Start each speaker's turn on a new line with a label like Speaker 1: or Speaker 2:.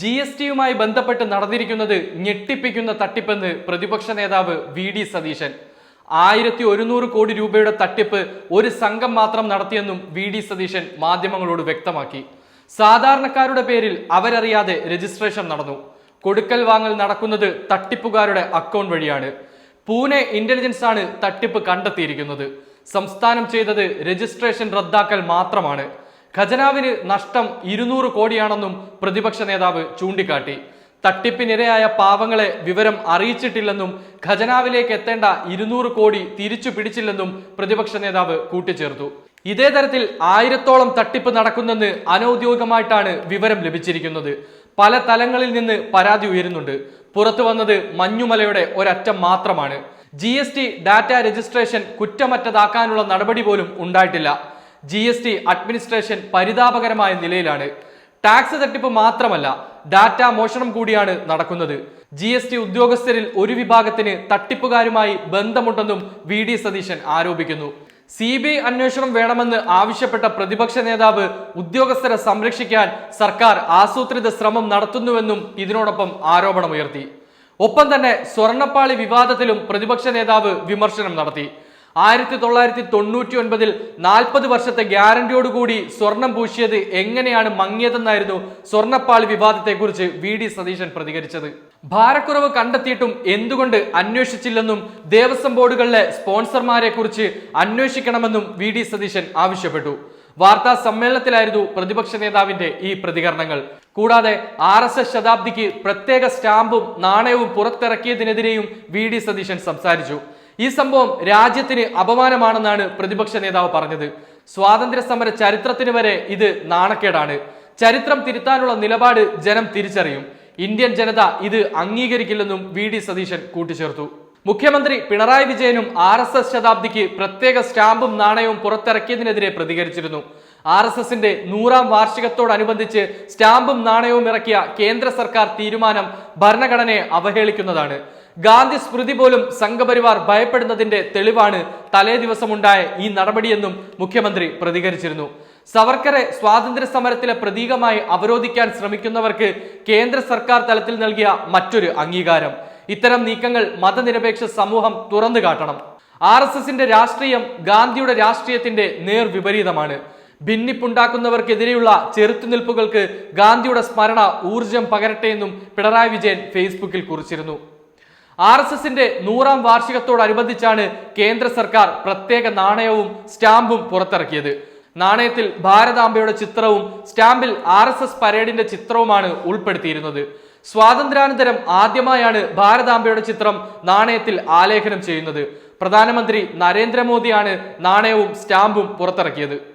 Speaker 1: G S ടിയുമായി ബന്ധപ്പെട്ട് നടന്നിരിക്കുന്നത് ഞെട്ടിപ്പിക്കുന്ന തട്ടിപ്പെന്ന് പ്രതിപക്ഷ നേതാവ് വി ഡി സതീശൻ. ആയിരത്തി ഒരുന്നൂറ് കോടി രൂപയുടെ തട്ടിപ്പ് ഒരു സംഘം മാത്രം നടത്തിയെന്നും വി ഡി സതീശൻ മാധ്യമങ്ങളോട് വ്യക്തമാക്കി. സാധാരണക്കാരുടെ പേരിൽ അവരറിയാതെ രജിസ്ട്രേഷൻ നടന്നു. കൊടുക്കൽ വാങ്ങൽ നടക്കുന്നത് തട്ടിപ്പുകാരുടെ അക്കൗണ്ട് വഴിയാണ്. പൂനെ ഇന്റലിജൻസ് ആണ് തട്ടിപ്പ് കണ്ടെത്തിയിരിക്കുന്നത്. സംസ്ഥാനം ചെയ്തത് രജിസ്ട്രേഷൻ റദ്ദാക്കൽ മാത്രമാണ്. ഖജനാവിന് നഷ്ടം ഇരുന്നൂറ് കോടിയാണെന്നും പ്രതിപക്ഷ നേതാവ് ചൂണ്ടിക്കാട്ടി. തട്ടിപ്പിനിരയായ പാവങ്ങളെ വിവരം അറിയിച്ചിട്ടില്ലെന്നും ഖജനാവിലേക്ക് എത്തേണ്ട ഇരുന്നൂറ് കോടി തിരിച്ചു പിടിച്ചില്ലെന്നും പ്രതിപക്ഷ നേതാവ് കൂട്ടിച്ചേർത്തു. ഇതേ തരത്തിൽ ആയിരത്തോളം തട്ടിപ്പ് നടക്കുന്നെന്ന് അനൌദ്യോഗികമായിട്ടാണ് വിവരം ലഭിച്ചിരിക്കുന്നത്. പല തലങ്ങളിൽ നിന്ന് പരാതി ഉയരുന്നുണ്ട്. പുറത്തു വന്നത് മഞ്ഞുമലയുടെ ഒരറ്റം മാത്രമാണ്. ജി ഡാറ്റ രജിസ്ട്രേഷൻ കുറ്റമറ്റതാക്കാനുള്ള നടപടി പോലും ഉണ്ടായിട്ടില്ല. ജി എസ് ടി അഡ്മിനിസ്ട്രേഷൻ പരിതാപകരമായ നിലയിലാണ്. ടാക്സ് തട്ടിപ്പ് മാത്രമല്ല ഡാറ്റ മോഷണം കൂടിയാണ് നടക്കുന്നത്. ജി എസ് ടി ഉദ്യോഗസ്ഥരിൽ ഒരു വിഭാഗത്തിന് തട്ടിപ്പുകാരുമായി ബന്ധമുണ്ടെന്നും വി ഡി സതീശൻ ആരോപിക്കുന്നു. സി ബി ഐ അന്വേഷണം വേണമെന്ന് ആവശ്യപ്പെട്ട പ്രതിപക്ഷ നേതാവ് ഉദ്യോഗസ്ഥരെ സംരക്ഷിക്കാൻ സർക്കാർ ആസൂത്രിത ശ്രമം നടത്തുന്നുവെന്നും ഇതിനോടൊപ്പം ആരോപണമുയർത്തി. ഒപ്പം തന്നെ സ്വർണപ്പാളി വിവാദത്തിലും പ്രതിപക്ഷ നേതാവ് വിമർശനം നടത്തി. ആയിരത്തി തൊള്ളായിരത്തി തൊണ്ണൂറ്റി ഒൻപതിൽ നാൽപ്പത് വർഷത്തെ ഗ്യാരണ്ടിയോടുകൂടി സ്വർണം പൂശിയത് എങ്ങനെയാണ് മങ്ങിയതെന്നായിരുന്നു സ്വർണപ്പാളി വിവാദത്തെക്കുറിച്ച് വി ഡി സതീശൻ പ്രതികരിച്ചത്. ഭാരക്കുറവ് കണ്ടെത്തിയിട്ടും എന്തുകൊണ്ട് അന്വേഷിച്ചില്ലെന്നും ദേവസ്വം ബോർഡുകളിലെ സ്പോൺസർമാരെ കുറിച്ച് അന്വേഷിക്കണമെന്നും വി ഡി സതീശൻ ആവശ്യപ്പെട്ടു. വാർത്താ സമ്മേളനത്തിലായിരുന്നു പ്രതിപക്ഷ നേതാവിന്റെ ഈ പ്രതികരണങ്ങൾ. കൂടാതെ ആർ എസ് എസ് ശതാബ്ദിക്ക് പ്രത്യേക സ്റ്റാമ്പും നാണയവും പുറത്തിറക്കിയതിനെതിരെയും വി ഡി സതീശൻ സംസാരിച്ചു. ഈ സംഭവം രാജ്യത്തിന് അപമാനമാണെന്നാണ് പ്രതിപക്ഷ നേതാവ് പറഞ്ഞത്. സ്വാതന്ത്ര്യ സമര ചരിത്രത്തിന് വരെ ഇത് നാണക്കേടാണ്. ചരിത്രം തിരുത്താനുള്ള നിലപാട് ജനം തിരിച്ചറിയും. ഇന്ത്യൻ ജനത ഇത് അംഗീകരിക്കില്ലെന്നും വി ഡി സതീശൻ കൂട്ടിച്ചേർത്തു. മുഖ്യമന്ത്രി പിണറായി വിജയനും ആർ എസ് എസ് ശതാബ്ദിക്ക് പ്രത്യേക സ്റ്റാമ്പും നാണയവും പുറത്തിറക്കിയതിനെതിരെ പ്രതികരിച്ചിരുന്നു. ആർ എസ് എസിന്റെ നൂറാം വാർഷികത്തോടനുബന്ധിച്ച് സ്റ്റാമ്പും നാണയവും ഇറക്കിയ കേന്ദ്ര സർക്കാർ തീരുമാനം ഭരണഘടനയെ അവഹേളിക്കുന്നതാണ്. ഗാന്ധി സ്മൃതി പോലും സംഘപരിവാർ ഭയപ്പെടുന്നതിന്റെ തെളിവാണ് തലേ ദിവസമുണ്ടായ ഈ നടപടിയെന്നും മുഖ്യമന്ത്രി പ്രതികരിച്ചിരുന്നു. സവർക്കറെ സ്വാതന്ത്ര്യ സമരത്തിലെ പ്രതീകമായി അവരോധിക്കാൻ ശ്രമിക്കുന്നവർക്ക് കേന്ദ്ര സർക്കാർ തലത്തിൽ നൽകിയ മറ്റൊരു അംഗീകാരം. ഇത്തരം നീക്കങ്ങൾ മതനിരപേക്ഷ സമൂഹം തുറന്നു കാട്ടണം. ആർ എസ് എസിന്റെ രാഷ്ട്രീയം ഗാന്ധിയുടെ രാഷ്ട്രീയത്തിന്റെ നേർ വിപരീതമാണ് ഭിന്നിപ്പുണ്ടാക്കുന്നവർക്കെതിരെയുള്ള ചെറുത്തുനിൽപ്പുകൾക്ക് ഗാന്ധിയുടെ സ്മരണ ഊർജം പകരട്ടെ എന്നും പിണറായി വിജയൻ ഫേസ്ബുക്കിൽ കുറിച്ചിരുന്നു. ആർ എസ് എസിന്റെ നൂറാം വാർഷികത്തോടനുബന്ധിച്ചാണ് കേന്ദ്ര സർക്കാർ പ്രത്യേക നാണയവും സ്റ്റാമ്പും പുറത്തിറക്കിയത്. നാണയത്തിൽ ഭാരതാംബയുടെ ചിത്രവും സ്റ്റാമ്പിൽ ആർ എസ് എസ് പരേഡിന്റെ ചിത്രവുമാണ് ഉൾപ്പെടുത്തിയിരുന്നത്. സ്വാതന്ത്ര്യാനന്തരം ആദ്യമായാണ് ഭാരതാംബയുടെ ചിത്രം നാണയത്തിൽ ആലേഖനം ചെയ്യുന്നത്. പ്രധാനമന്ത്രി നരേന്ദ്രമോദിയാണ് നാണയവും സ്റ്റാമ്പും പുറത്തിറക്കിയത്.